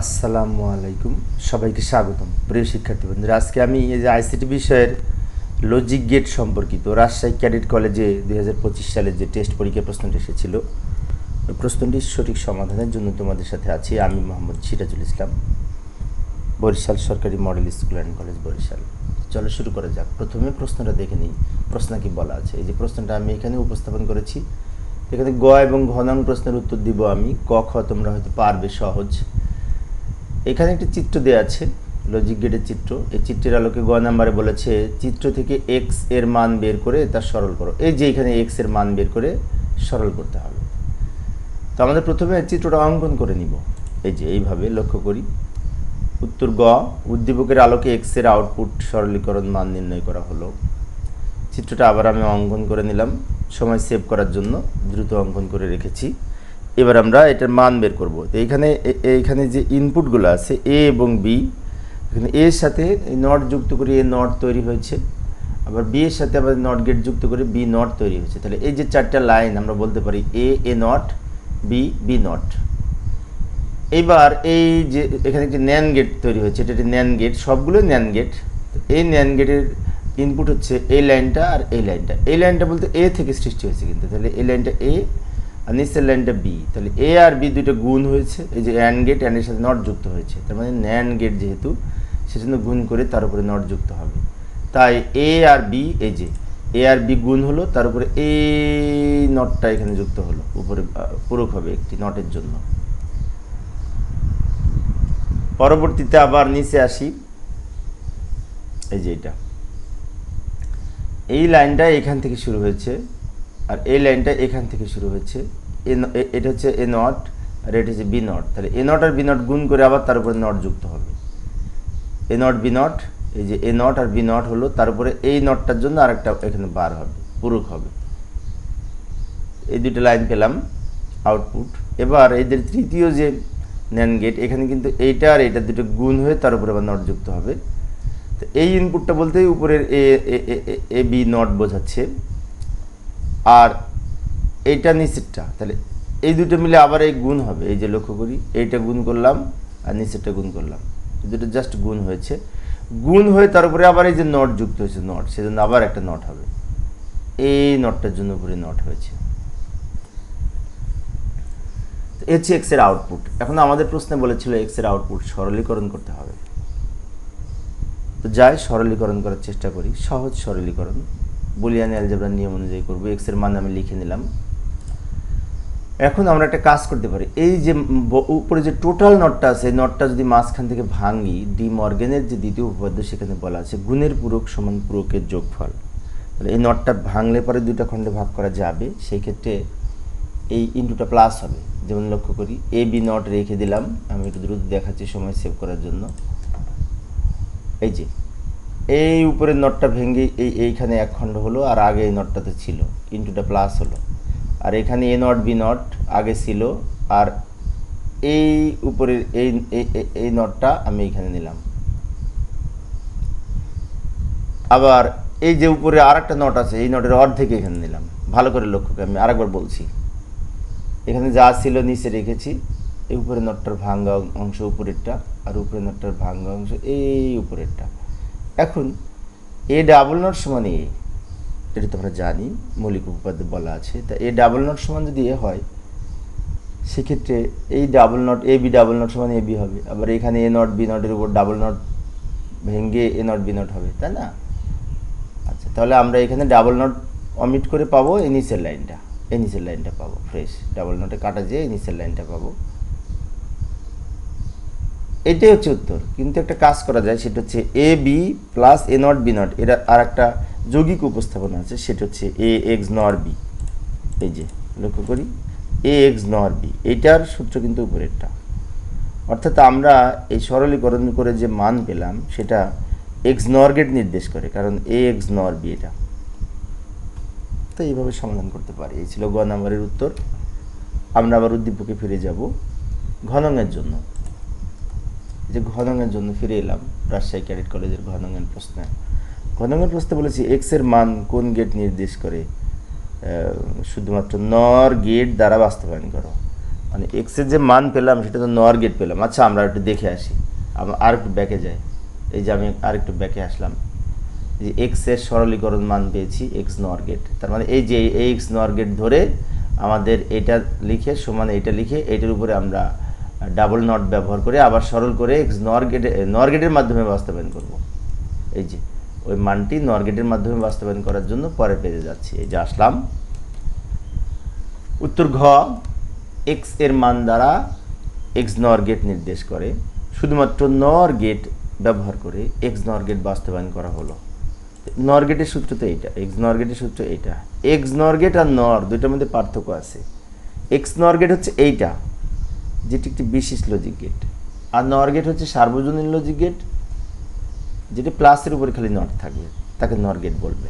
আসসালামু আলাইকুম। সবাইকে স্বাগতম। প্রিয় শিক্ষার্থী বন্ধুরা আজকে আমি এই যে আইসিটি বিষয়ের লজিক গেট সম্পর্কিত রাজশাহী ক্যাডেট কলেজে দুই সালের যে টেস্ট পরীক্ষা প্রশ্নটি এসেছিল, ওই প্রশ্নটির সঠিক সমাধানের জন্য তোমাদের সাথে আছি আমি মোহাম্মদ সিরাজুল ইসলাম, বরিশাল সরকারি model school and college Barishal. চলো শুরু করা যাক। প্রথমে প্রশ্নটা দেখে নিই। প্রশ্ন কি বলা আছে? এই যে প্রশ্নটা আমি এখানে উপস্থাপন করেছি। এখানে গ এবং ঘনাং প্রশ্নের উত্তর দিব আমি। ক, খ তোমরা হয়তো পারবে সহজ। এখানে একটি চিত্র দেওয়া আছে লজিক গেটের চিত্র। এই চিত্রের আলোকে গ নাম্বারে বলেছে, চিত্র থেকে এক্সের মান বের করে তা সরল করো। এই যে এখানে এক্সের মান বের করে সরল করতে হবে। তো আমাদের প্রথমে চিত্রটা অঙ্কন করে নিব। এই যে এইভাবে লক্ষ্য করি। উত্তর গ, উদ্দীপকের আলোকে এক্সের আউটপুট সরলীকরণ মান নির্ণয় করা হলো। চিত্রটা আবার আমি অঙ্কন করে নিলাম। সময় সেভ করার জন্য দ্রুত অঙ্কন করে রেখেছি। এবার আমরা এটার মান বের করব। তো এইখানে এইখানে যে ইনপুটগুলো আছে এ এবং বি এখানে এর সাথে নট যুক্ত করে এ নট তৈরি হয়েছে। আবার বি এর সাথে আবার নট গেট যুক্ত করে বি নট তৈরি হয়েছে। তাহলে এই যে চারটা লাইন আমরা বলতে পারি A A not B B not এইবার এই যে এখানে একটি ন্যান গেট তৈরি হয়েছে, এটা একটি ন্যান গেট সবগুলোই ন্যান গেট এই ন্যান গেটের ইনপুট হচ্ছে এই লাইনটা আর এই লাইনটা এই লাইনটা বলতে এ থেকে সৃষ্টি হয়েছে কিন্তু। তাহলে এই লাইনটা এ আর নিচের লাইনটা বি তাহলে এ আর বি দুইটা গুণ হয়েছে, এই যে অ্যান্ড গেট অ্যান্ডের সাথে নট যুক্ত হয়েছে, তার মানে ন্যান গেট যেহেতু, সেজন্য গুণ করে তার উপরে নট যুক্ত হবে। তাই এ আর বি এই যে এ আর বি গুণ হলো, তার উপরে এই নটটা এখানে যুক্ত হলো, উপরে পূরক হবে একটি নটের জন্য। পরবর্তীতে আবার নিচে আসি, এই যে এটা। এই লাইনটা এখান থেকে শুরু হয়েছে আর এই লাইনটা এখান থেকে শুরু এ- এটা হচ্ছে এ নট, আর এটা হচ্ছে বি নট। তাহলে এ নট আর বি নট গুণ করে আবার তার উপরে নট যুক্ত হবে। এ নট, বি নট, এই যে এ নট আর বি নট হলো, তার উপরে এই নটটার জন্য আরেকটা এখানে বার হবে, পুরুক হবে। এই দুটো লাইন পেলাম, আউটপুট। এবার এদের তৃতীয় যে ন্যান গেট, এখানে কিন্তু এইটা আর এটা দুটো গুণ হয়ে তার উপরে আবার নট যুক্ত হবে। তো এই ইনপুটটা বলতেই উপরের এ, বি নট বোঝাচ্ছে। আর এইটা নিচেরটা, তাহলে এই দুটো মিলে আবার এই গুণ হবে, এই যে লক্ষ্য করি, এইটা গুণ করলাম আর নিচেরটা গুণ করলাম। দুটো জাস্ট গুণ হয়েছে। গুণ হয়ে তার উপরে আবার এই যে নট যুক্ত হয়েছে, নট, সেজন্য আবার একটা নট হবে। এই নটটার জন্য উপরে নট হয়েছে। হচ্ছে এক্সের আউটপুট এখন আমাদের প্রশ্নে বলেছিল এক্সের আউটপুট সরলীকরণ করতে হবে। তো যাই, সরলীকরণ করার চেষ্টা করি, সহজ সরলীকরণ। বুলিয়ান অ্যালজেব্রার নিয়ম অনুযায়ী করব এক্সের মান আমি লিখে নিলাম। এখন আমরা একটা কাজ করতে পারি। এই যে উপরে যে টোটাল নটটা আছে নটটা যদি মাঝখান থেকে ভাঙি ডি মর্গেনের যে দ্বিতীয় উপপাদ্য সেখানে বলা আছে, গুণের পূরক সমান পূরকের যোগফল। তাহলে এই নটটা ভাঙলে পরে দুইটা খণ্ডে ভাগ করা যাবে। সেই ক্ষেত্রে এই ইন্টুটা প্লাস হবে। যেমন লক্ষ্য করি এ বি নট রেখে দিলাম। আমি একটু দ্রুত দেখাচ্ছি সময় সেভ করার জন্য। এই যে এই উপরের নটটা ভেঙে এই এইখানে এক খণ্ড হলো আর আগে এই নটটাতে ছিল ইন্টুটা প্লাস হলো। আর এখানে এ নট, বি নট আগে ছিল আর এই উপরের এই এই- নটটা আমি এখানে নিলাম। আবার এই যে উপরে আর একটা নট আছে, এই নটের অর্ধেক এখানে নিলাম। ভালো করে লক্ষ্য করে আমি আরেকবার বলছি। এখানে যা ছিল নিচে রেখেছি, এই উপরে নটটার ভাঙ্গা অংশ উপরেরটা আর উপরে নটটার ভাঙ্গা অংশ এই উপরেরটা। এখন এ ডাবল নট সমান এ এটা তো আমরা জানি, মৌলিক উপপাদ্য বলা আছে, তা এ ডাবল নট সমান যদি এ হয়, সেক্ষেত্রে এই double not A B double not সমান এ বি হবে, আবার এখানে এ নট বি নটের উপর ডাবল নট ভেঙে এ নট বি নট হবে, তাই না? আচ্ছা তাহলে আমরা এখানে ডাবল নট অমিট করে পাবো এই নিচের লাইনটা এই নিচের লাইনটা পাবো ফ্রেশ ডাবল নটে কাটা যেয়ে এই নিচের লাইনটা পাবো। এটাই হচ্ছে উত্তর। কিন্তু একটা কাজ করা যায়, সেটা হচ্ছে A B plus A not B not এর আর একটা যৌগিক উপস্থাপনা আছে, সেটা হচ্ছে এ এক্স নর বি এই যে, লক্ষ্য করি এ এক্স নর বি এইটার সূত্র কিন্তু উপরেরটা। অর্থাৎ আমরা এই সরলীকরণ করে যে মান পেলাম, সেটা এক্স নর গেট নির্দেশ করে, কারণ এ এক্স নর বি এটা। তো এইভাবে সমাধান করতে পারি। এই ছিল গ নাম্বারের উত্তর। আমরা আবার উদ্দীপকে ফিরে যাব ঘনঙের জন্য। যে ঘনঙের জন্য ফিরে এলাম, রাজশাহী ক্যাডেট কলেজের ঘনঙের প্রশ্নে। ঘনঙের প্রশ্নে বলেছি এক্সের মান কোন গেট নির্দেশ করে? শুধুমাত্র নর গেট দ্বারা বাস্তবায়ন করো। মানে এক্সের যে মান পেলাম, সেটা তো নর গেট পেলাম। আচ্ছা আমরা একটু দেখে আসি। আর একটু ব্যাকে যাই। এই যে আমি আর একটু ব্যাকে আসলাম। যে এক্সের সরলীকরণ মান পেয়েছি এক্স নর গেট তার মানে এই যে এই এক্স নর গেট ধরে আমাদের এটা লিখে, সমান এটা লিখে, এটার উপরে আমরা ডাবল নট ব্যবহার করে, আবার সরল করে এক্স নর গেটে নর গেটের মাধ্যমে বাস্তবায়ন করব। এই যে, ওই মানটি নর গেটের মাধ্যমে বাস্তবায়ন করার জন্য পরে পেয়ে যাচ্ছি। এই যে আসলাম। উত্তর ঘ এক্সের মান দ্বারা এক্স নর গেট নির্দেশ করে। শুধুমাত্র নর গেট ব্যবহার করে এক্স নর গেট বাস্তবায়ন করা হলো। নর গেটের সূত্র তো এইটা এক্স নর গেটের সূত্র এইটা। এক্স নর গেট আর নর দুইটার মধ্যে পার্থক্য আছে। এক্স নর গেট হচ্ছে এইটা। যেটি একটি বিশেষ লজিক গেট আর নর গেট হচ্ছে সার্বজনীন লজিক গেট যেটি প্লাসের উপরে খালি নট থাকবে, তাকে নর গেট বলবে।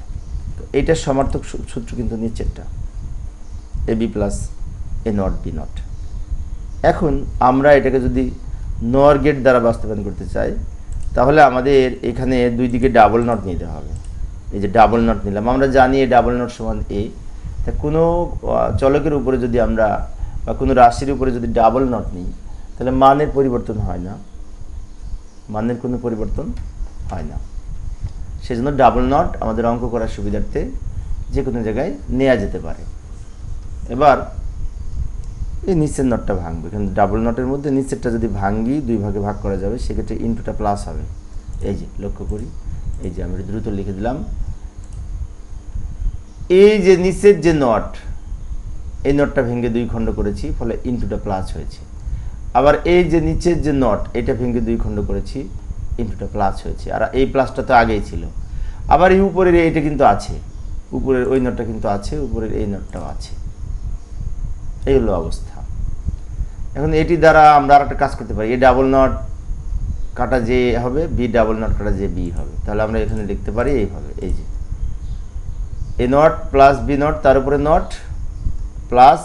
তো এইটার সমার্থক সূত্র কিন্তু নিচেরটা। A B plus A not B not এখন আমরা এটাকে যদি নর গেট দ্বারা বাস্তবায়ন করতে চাই, তাহলে আমাদের এখানে দুই দিকে ডাবল নট নিতে হবে। এই যে ডাবল নট নিলাম, আমরা জানি এই ডাবল নট সমান এ তা কোনো চলকের উপরে যদি আমরা বা কোনো রাশির উপরে যদি ডাবল নট নিই, তাহলে মানের পরিবর্তন হয় না। মানের কোনো পরিবর্তন হয় না। সেজন্য ডাবল নট আমাদের অঙ্ক করার সুবিধার্থে যে কোনো জায়গায় নেওয়া যেতে পারে। এবার এই নিচের নটটা ভাঙবে। কিন্তু ডাবল নটের মধ্যে নিচেরটা যদি ভাঙি দুই ভাগে ভাগ করা যাবে, সেক্ষেত্রে ইনটুটা প্লাস হবে। এই যে, লক্ষ্য করি। এই যে, আমি দ্রুত লিখে দিলাম। এই যে নিচের যে নট এই নটটা ভেঙে দুই খণ্ড করেছি, ফলে ইনটুটা প্লাস হয়েছে। আবার এই যে নিচের যে নট, এটা ভেঙে দুই খণ্ড করেছি, ইনটুটা প্লাস হয়েছে। আর এই প্লাসটা তো আগেই ছিল। আবার এই উপরের এইটা কিন্তু আছে। উপরের ওই নটটা কিন্তু আছে, উপরের এই নটটাও আছে। এই হলো অবস্থা। এখন এটি দ্বারা আমরা আর একটা কাজ করতে পারি। এ ডাবল নট কাটা যে হবে, বি ডাবল নট কাটা যে বি হবে। তাহলে আমরা এখানে লিখতে পারি এইভাবে। এই যে, A not plus B not, তার উপরে not plus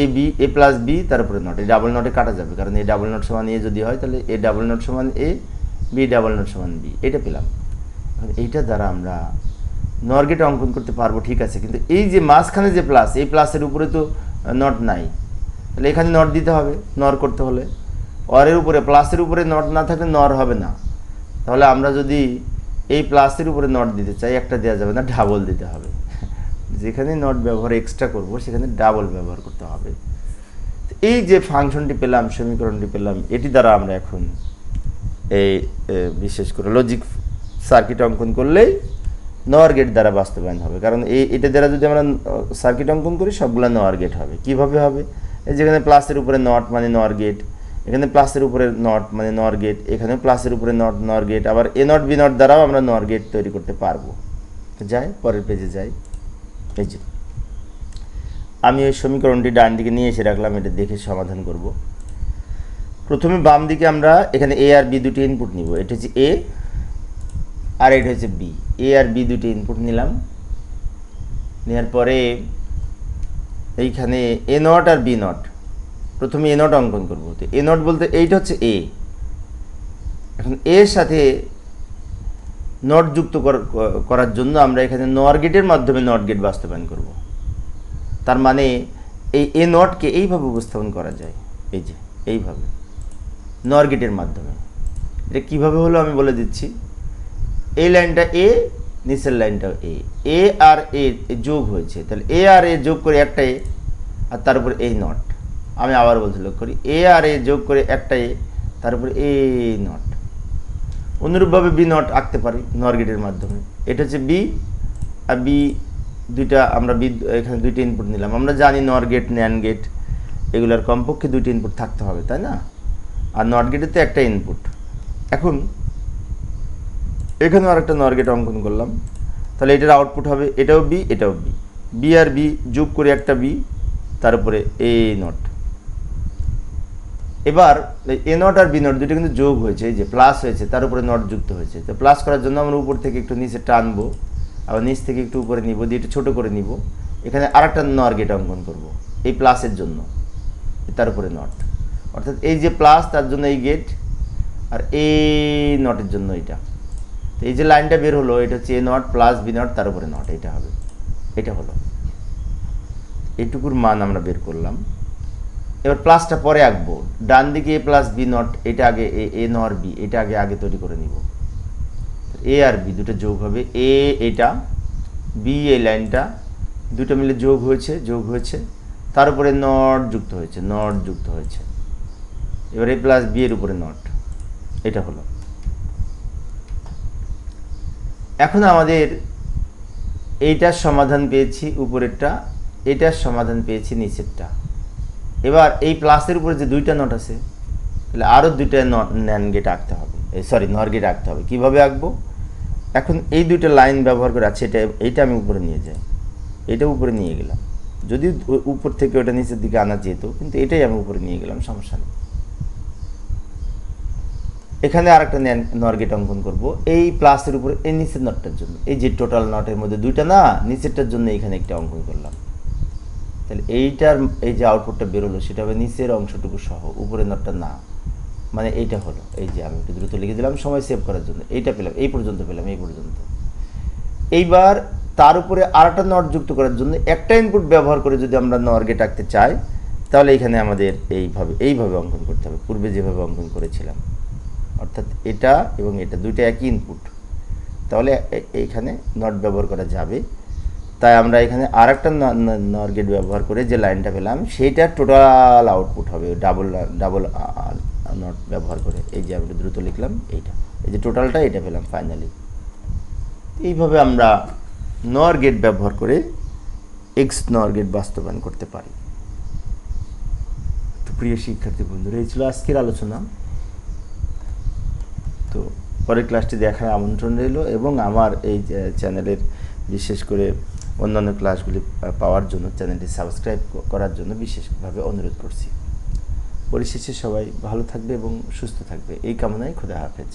A B A plus B তার উপরে নট এই ডাবল নটে কাটা যাবে। কারণ এই ডাবল নট সমান এ যদি হয়, তাহলে এ ডাবল নট সমান এ বি ডাবল নট সমান বি এটা পেলাম। এইটা দ্বারা আমরা নরগেট অঙ্কন করতে পারব, ঠিক আছে। কিন্তু এই যে মাঝখানে যে প্লাস এই প্লাসের উপরে তো নট নাই। তাহলে এখানে নট দিতে হবে নর করতে হলে। অরের উপরে প্লাসের উপরে নট না থাকলে নর হবে না। তাহলে আমরা যদি এই প্লাসের উপরে নট দিতে চাই, একটা দেওয়া যাবে না ডাবল দিতে হবে। যেখানে নট ব্যবহার এক্সট্রা করব, সেখানে ডাবল ব্যবহার করতে হবে। এই যে ফাংশনটি পেলাম, সমীকরণটি পেলাম, এটি দ্বারা আমরা এখন এই বিশেষ করে লজিক সার্কিট অঙ্কন করলেই নর গেট দ্বারা বাস্তবায়ন হবে। কারণ এই, এটা দ্বারা যদি আমরা সার্কিট অঙ্কন করি, সবগুলো নর গেট হবে। কীভাবে হবে? যেখানে প্লাসের উপরে নট মানে নর গেট এখানে প্লাসের উপরে নট মানে নর গেট এখানে প্লাসের উপরে নট নর গেট আবার এ নট বি নট দ্বারাও আমরা নর গেট তৈরি করতে পারব। যাই, পরের পেজে যাই। এই যে। আমি ওই সমীকরণটি ডান দিকে নিয়ে এসে রাখলাম, এটা দেখে সমাধান করব। প্রথমে বাম দিকে আমরা এখানে এ আর বি দুটি ইনপুট নিব। এটা হচ্ছে এ আর এটা হচ্ছে বি এ আর বি দুটি ইনপুট নিলাম। নেওয়ার পরে এইখানে এ নট আর বি নট। প্রথমে এ নট অঙ্কন করব। এ নট বলতে এইটা হচ্ছে এ এখন এর সাথে নট যুক্ত কর- করার জন্য আমরা এখানে নর গেটের মাধ্যমে নট গেট বাস্তবায়ন করব। তার মানে এই এ নটকে এইভাবে উপস্থাপন করা যায়, এই যে, এইভাবে। নর গেটের মাধ্যমে। এটা কীভাবে হলো আমি বলে দিচ্ছি। এই লাইনটা এ নিচের লাইনটাও এ এ আর এ যোগ হয়েছে। তাহলে এ আর এ যোগ করে একটা এ আর তার উপর এই নট আমি আবার বলতে লক্ষ্য করি। এ আর এ যোগ করে একটা এ তার উপরে এ নট অনুরূপভাবে বি নট আঁকতে পারি নর গেটের মাধ্যমে। এটা হচ্ছে বি আর বি দুইটা আমরা বি এখানে দুইটা ইনপুট নিলাম। আমরা জানি নর গেট ন্যান গেট এগুলোর কমপক্ষে দুইটা ইনপুট থাকতে হবে, তাই না? আর নট গেটের তো একটা ইনপুট এখন এখানেও আরেকটা নর গেট অঙ্কন করলাম। তাহলে এটার আউটপুট হবে, এটাও বি এটাও বি বি আর বি যোগ করে একটা বি তার উপরে এ নট এবার এ নট আর বি নট দুটো কিন্তু যোগ হয়েছে, এই যে প্লাস হয়েছে, তার উপরে নট যুক্ত হয়েছে। তো প্লাস করার জন্য আমরা উপর থেকে একটু নিচে টানবো, আবার নিচ থেকে একটু উপরে নিব, দিয়ে একটু ছোটো করে নিব। এখানে আরেকটা নর গেট অঙ্কন করব, এই প্লাসের জন্য, তার উপরে নট অর্থাৎ এই যে প্লাস তার জন্য এই গেট আর এই নটের জন্য এটা তো এই যে লাইনটা বের হলো, এটা হচ্ছে A not plus B not তার উপরে নট এটা হবে। এটা হলো। এইটুকুর মান আমরা বের করলাম। এবার প্লাসটা পরে আঁকবো। ডান দিকে এ প্লাস বি নট এটা আগে এ এ নর বি এটা আগে আগে তৈরি করে নিব। এ আর বি দুটো যোগ হবে। এ এটা বি এই লাইনটা, দুটো মিলে যোগ হয়েছে যোগ হয়েছে। তার উপরে নট যুক্ত হয়েছে নট যুক্ত হয়েছে। এবার এ প্লাস বি এর উপরে নট এটা হলো। এখন আমাদের এইটার সমাধান পেয়েছি, উপরেরটা, এটার সমাধান পেয়েছি, নিচেরটা। এবার এই প্লাসের উপরে যে দুইটা নট আছে, তাহলে আরও দুইটা ন্যান গেট আঁকতে হবে। সরি নর গেট আঁকতে হবে। কীভাবে আঁকবো? এখন এই দুইটা লাইন ব্যবহার করে আছে, এটা, এইটা আমি উপরে নিয়ে যাই। এটা উপরে নিয়ে গেলাম। যদি উপর থেকে ওটা নিচের দিকে আনা যেত, কিন্তু এটাই আমি উপরে নিয়ে গেলাম, সমস্যা নেই। এখানে আর আরেকটা নরগেট অঙ্কন করব। এই প্লাসের উপরে, এই নিচের নটটার জন্য। এই যে টোটাল নটের মধ্যে দুইটা না, নিচেরটার জন্য এখানে একটা অঙ্কন করলাম। তাহলে এইটার, এই যে আউটপুটটা বেরোলো, সেটা হবে নিচের অংশটুকু সহ, উপরের নটটা না। মানে এইটা হলো, এই যে আমি একটু দ্রুত লিখে দিলাম, সময় সেভ করার জন্য। এইটা পেলাম, এই পর্যন্ত পেলাম, এই পর্যন্ত। এইবার তার উপরে আরেকটা নট যুক্ত করার জন্য একটা ইনপুট ব্যবহার করে যদি আমরা নর গেট আঁকতে চাই, তাহলে এখানে আমাদের এইভাবে এইভাবে অঙ্কন করতে হবে। পূর্বে যেভাবে অঙ্কন করেছিলাম। অর্থাৎ এটা এবং এটা, দুইটা একই ইনপুট তাহলে এইখানে নট ব্যবহার করা যাবে। তাই আমরা এখানে আর একটা নর গেট ব্যবহার করে যে লাইনটা পেলাম সেইটার টোটাল আউটপুট হবে, ডাবল ডাবল নট ব্যবহার করে। এই যে আমি একটু দ্রুত লিখলাম, এইটা। এই যে টোটালটা, এটা পেলাম, ফাইনালি। এইভাবে আমরা নর গেট ব্যবহার করে এক্স নর গেট বাস্তবায়ন করতে পারি। তো প্রিয় শিক্ষার্থী বন্ধুরা, এই ছিল আজকের আলোচনা। তো পরের ক্লাসটি দেখার আমন্ত্রণ রইল এবং আমার এই চ্যানেলের বিশেষ করে অন্যান্য ক্লাসগুলি পাওয়ার জন্য চ্যানেলটি সাবস্ক্রাইব করার জন্য বিশেষভাবে অনুরোধ করছি। পরিশেষে সবাই ভালো থাকবে এবং সুস্থ থাকবে। এই কামনায় খুদা হাফেজ।